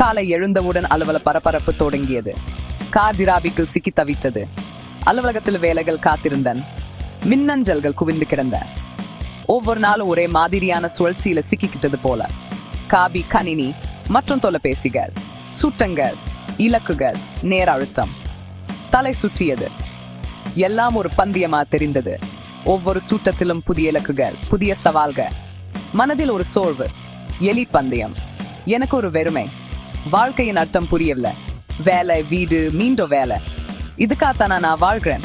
காலை எழுந்தவுடன் அலுவல பரபரப்பு தொடங்கியது. கார் டிராபிக்கில் சிக்கி தவித்தது. அலுவலகத்தில் வேலைகள் காத்திருந்தன். மின்னஞ்சல்கள் குவிந்து கிடந்த. ஒவ்வொரு நாளும் ஒரே மாதிரியான சுழற்சியில சிக்கிக்கிட்டது போல. காபி கணினி மற்றும் தொலைபேசிகள் சுட்டங்கள் இலக்குகள் நேர அழுத்தம் தலை சுற்றியது. எல்லாம் ஒரு பந்தயமா தெரிந்தது. ஒவ்வொரு சூட்டத்திலும் புதிய இலக்குகள் புதிய சவால்கள். மனதில் ஒரு சோர்வு. எலி பந்தயம். எனக்கு ஒரு வெறுமை. வாழ்க்கையின் அர்த்தம் புரியல வேலை வீடு மீண்டும் வேலை. இதுக்காகத்தானா நான் வாழ்கிறேன்?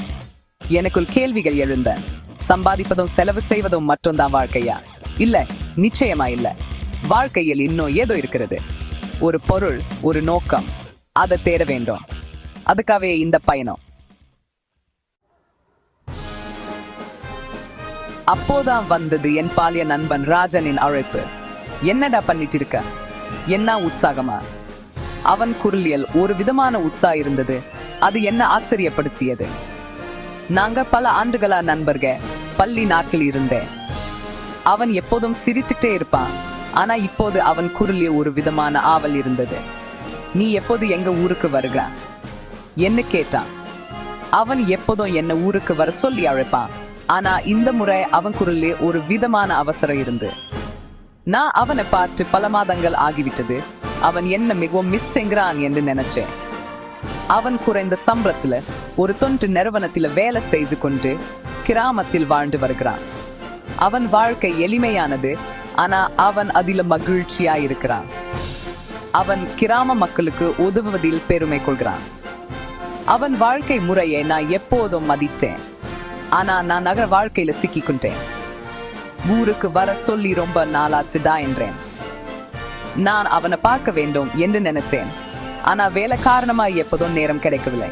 எனக்குள் கேள்விகள் எழுந்தேன் சம்பாதிப்பதும் செலவு செய்வதும் மட்டும்தான் வாழ்க்கையா? இல்ல நிச்சயமா இல்ல. வாழ்க்கையில் இன்னும் ஏதோ இருக்கிறது. ஒரு பொருள் ஒரு நோக்கம். அதை தேட வேண்டும். அதுக்காகவே இந்த பயணம். அப்போதான் வந்தது என் பாலிய நண்பன் ராஜனின் அழைப்பு. என்னடா பண்ணிட்டு இருக்க? என்ன உற்சாகமா? அவன் குரலியல் ஒரு விதமான உற்சா இருந்தது. அது என்ன ஆச்சரியப்படுத்தியது? நாங்க பல ஆண்டுகளா நண்பர்க பள்ளி நாட்கள் இருந்தேன். அவன் எப்போதும் சிரித்துட்டே இருப்பான். ஆனா இப்போது அவன் குரலில் ஒரு விதமான ஆவல் இருந்தது. நீ எப்போது எங்க ஊருக்கு வருக? என்ன கேட்டான். அவன் எப்போதும் என்ன ஊருக்கு வர சொல்லி அழைப்பான். ஆனா இந்த முறை அவன் குரலே ஒரு விதமான அவசரம் இருந்து. நான் அவனை பார்த்து பல மாதங்கள் ஆகிவிட்டது. அவன் என்ன மிகவும் மிஸ் செய்கிறான் என்று நினைச்சேன். அவன் குறைந்த சம்பளத்துல ஒரு தொண்டு நிறுவனத்துல வேலை செய்து கொண்டு கிராமத்தில் வாழ்ந்து வருகிறான். அவன் வாழ்க்கை எளிமையானது ஆனா அவன் அதில மகிழ்ச்சியா இருக்கிறான். அவன் கிராம மக்களுக்கு உதவுவதில் பெருமை கொள்கிறான். அவன் வாழ்க்கை முறையை நான் எப்போதும் மதித்தேன். ஆனா நான் நகர வாழ்க்கையில சிக்கிக்கொண்டேன் ஊருக்கு வர சொல்லி ரொம்ப நாளாச்சுடா என்றேன். நான் அவனை பார்க்க வேண்டும் என்று நினைச்சேன் ஆனா வேலை காரணமா எப்போதும் நேரம் கிடைக்கவில்லை.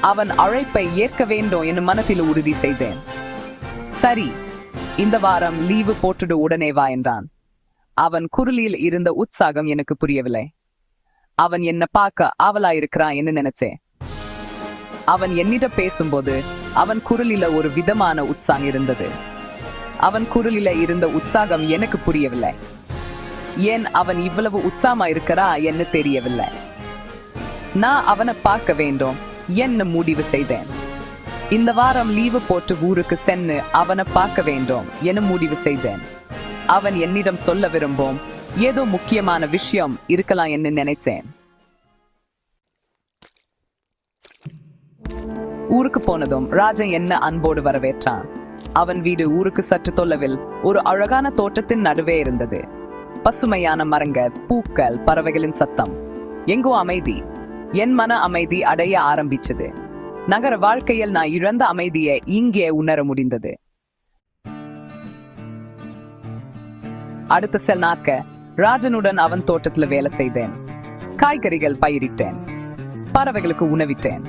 அவன் அழைப்பை ஏற்க வேண்டும் என்று மனத்தில் உறுதி செய்தேன். சரி இந்த வாரம் லீவு போட்டுடு உடனே வா என்றான். அவன் குரலில் இருந்த உற்சாகம் எனக்கு புரியவில்லை. அவன் என்ன பார்க்க ஆவலா இருக்கிறான் என்று நினைச்சேன் அவன் என்னிடம் பேசும்போது அவன் குரலில ஒரு விதமான உற்சாகம் இருந்தது. அவன் குரலில இருந்த உற்சாகம் எனக்கு புரியவில்லை. ஏன் அவன் இவ்வளவு உற்சாகமா இருக்கிறா என்று தெரியவில்லை. நான் அவனை பார்க்க வேண்டும் என்ன முடிவு செய்தேன். இந்த வாரம் லீவு போட்டு ஊருக்கு சென்று அவனை பார்க்க வேண்டும் என முடிவு செய்தேன். அவன் என்னிடம் சொல்ல விரும்பும் ஏதோ முக்கியமான விஷயம் இருக்கலாம் என்று நினைச்சேன் ஊருக்கு போனதும் ராஜன் என்ன அன்போடு வரவேற்றான். அவன் வீடு ஊருக்கு சற்று தொலைவில் ஒரு அழகான தோட்டத்தின் நடுவே இருந்தது. பசுமையான மரங்கள் பூக்கள் பறவைகளின் சத்தம். எங்கோ அமைதி. என் மன அமைதி அடைய ஆரம்பிச்சது. நகர வாழ்க்கையில் நான் இழந்த அமைதியை இங்கே உணர முடிந்தது. அடுத்த சில நாட்க ராஜனுடன் அவன் தோட்டத்துல வேலை செய்தேன். காய்கறிகள் பயிரிட்டேன். பறவைகளுக்கு உணவிட்டேன்.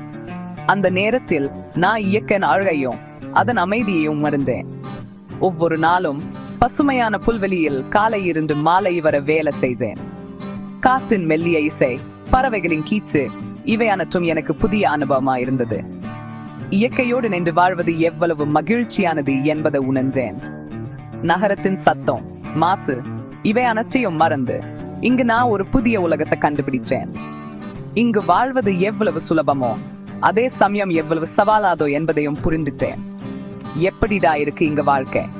அந்த நேரத்தில் நான் இயக்கன் அழகையும் அதன் அமைதியையும் மறந்தேன் ஒவ்வொரு நாளும் பசுமையான புல்வெளியில் காலை இருந்து மாலை வர வேலை செய்தேன். காற்றின் மெல்லிய இசை பறவைகளின் கீச்சு இவை அனைத்தும் எனக்கு புதிய அனுபவமா இருந்தது. இயற்கையோடு நின்று வாழ்வது எவ்வளவு மகிழ்ச்சியானது என்பதை உணர்ந்தேன். நகரத்தின் சத்தம் மாசு இவை அனைத்தையும் மறந்து இங்கு நான் ஒரு புதிய உலகத்தை கண்டுபிடிச்சேன் இங்கு வாழ்வது எவ்வளவு சுலபமோ அதே சமயம் எவ்வளவு சவாலாதோ என்பதையும் புரிந்துட்டேன். எப்படிடா இருக்கு இங்க வாழ்க்கை?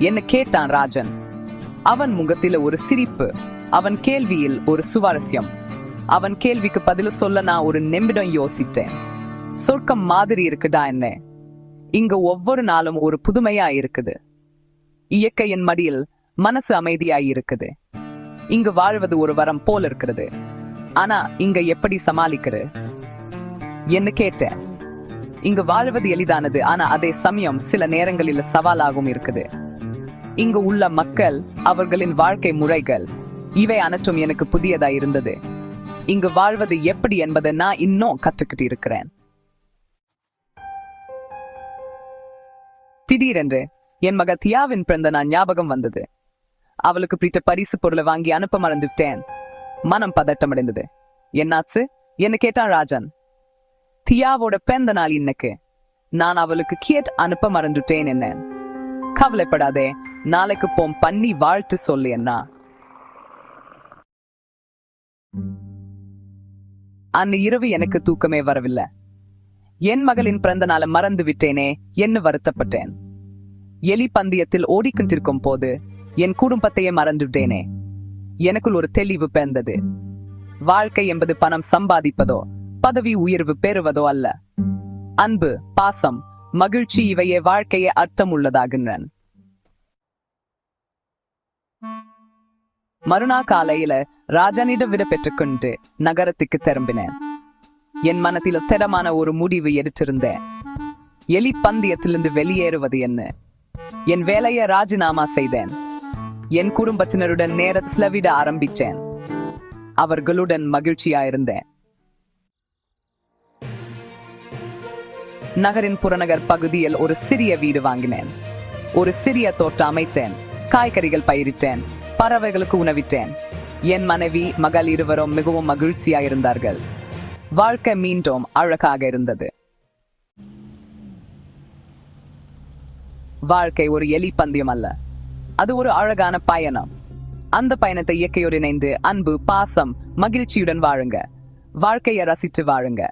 என்ன கேட்டான் ராஜன்? அவன் முகத்தில ஒரு சிரிப்பு அவன் கேள்வியில் ஒரு சுவாரஸ்யம். அவன் கேள்விக்கு பதில் சொல்ல நான் ஒரு நிமிடம் யோசித்தேன். சொர்க்கம் மாதிரி இருக்குடா என்ன? இங்க ஒவ்வொரு நாளும் ஒரு புதுமையா இருக்குது. இயற்கையின் மடியில் மனசு அமைதியாய் இருக்குது. இங்கு வாழ்வது ஒரு வரம் போல் இருக்கிறது. ஆனா இங்க எப்படி சமாளிக்கிறது? என்ன கேட்டேன்? இங்கு வாழ்வது எளிதானது ஆனா அதே சமயம் சில நேரங்களில் சவாலாகவும் இருக்குது. இங்கு உள்ள மக்கள் அவர்களின் வாழ்க்கை முறைகள். இவை அனைத்தும் எனக்கு புதியதா இருந்தது. இங்கு வாழ்வது எப்படி என்பதை நான் இன்னும் கற்றுக்கிட்டு இருக்கிறேன் திடீரென்று என் மக தியாவின் பிறந்த நான் ஞாபகம் வந்தது. அவளுக்கு பிடித்த பரிசு பொருளை வாங்கி அனுப்ப மறந்துவிட்டேன். மனம் பதட்டமடைந்தது. என்னாச்சு? என்ன கேட்டான் ராஜன்? தியாவோட பிறந்த நாள் இன்னைக்கு. நான் அவளுக்கு கேட் அனுப்ப மறந்துட்டேன் என்ன கவலைப்படாதே. நாளைக்கு போம் பண்ணி வாழ்த்து சொல்லு என்ன அன்று இரவு எனக்கு தூக்கமே வரவில்லை. என் மகளின் பிறந்த நாளை மறந்து விட்டேனே என்று வருத்தப்பட்டேன். எலி பந்தயத்தில் ஓடிக்கொண்டிருக்கும் போது என் குடும்பத்தையே மறந்துவிட்டேனே. எனக்குள் ஒரு தெளிவு பிறந்தது. வாழ்க்கை என்பது பணம் சம்பாதிப்பதோ பதவி உயர்வு பெறுவதோ அல்ல. அன்பு பாசம் மகிழ்ச்சி இவையே வாழ்க்கையை அர்த்தம் உள்ளதாகின்றன மறுநாள் காலையில ராஜனிடம் விட பெற்றுக்கொண்டு நகரத்துக்கு திரும்பினேன். என் மனத்தில் திடமான ஒரு முடிவு எடுத்திருந்தேன் எலி பந்தயத்திலிருந்து வெளியேறுவது என்ன? என் வேலையை ராஜினாமா செய்தேன். என் குடும்பத்தினருடன் நேர செலவிட ஆரம்பிச்சேன் அவர்களுடன் மகிழ்ச்சியா இருந்தேன். நகரின் புறநகர் பகுதியில் ஒரு சிறிய வீடு வாங்கினேன். ஒரு சிறிய தோட்டம் அமைத்தேன். காய்கறிகள் பயிரிட்டேன். பறவைகளுக்கு உணவிட்டேன். என் மனைவி மகள் இருவரும் மிகவும் மகிழ்ச்சியா இருந்தார்கள் வாழ்க்கை மீண்டும் அழகாக இருந்தது. வாழ்க்கை ஒரு எலி பந்தயம் அல்ல. அது ஒரு அழகான பயணம். அந்த பயணத்தை இயற்கையோடு இணைந்து அன்பு பாசம் மகிழ்ச்சியுடன் வாழுங்க. வாழ்க்கையை ரசித்து வாழுங்க.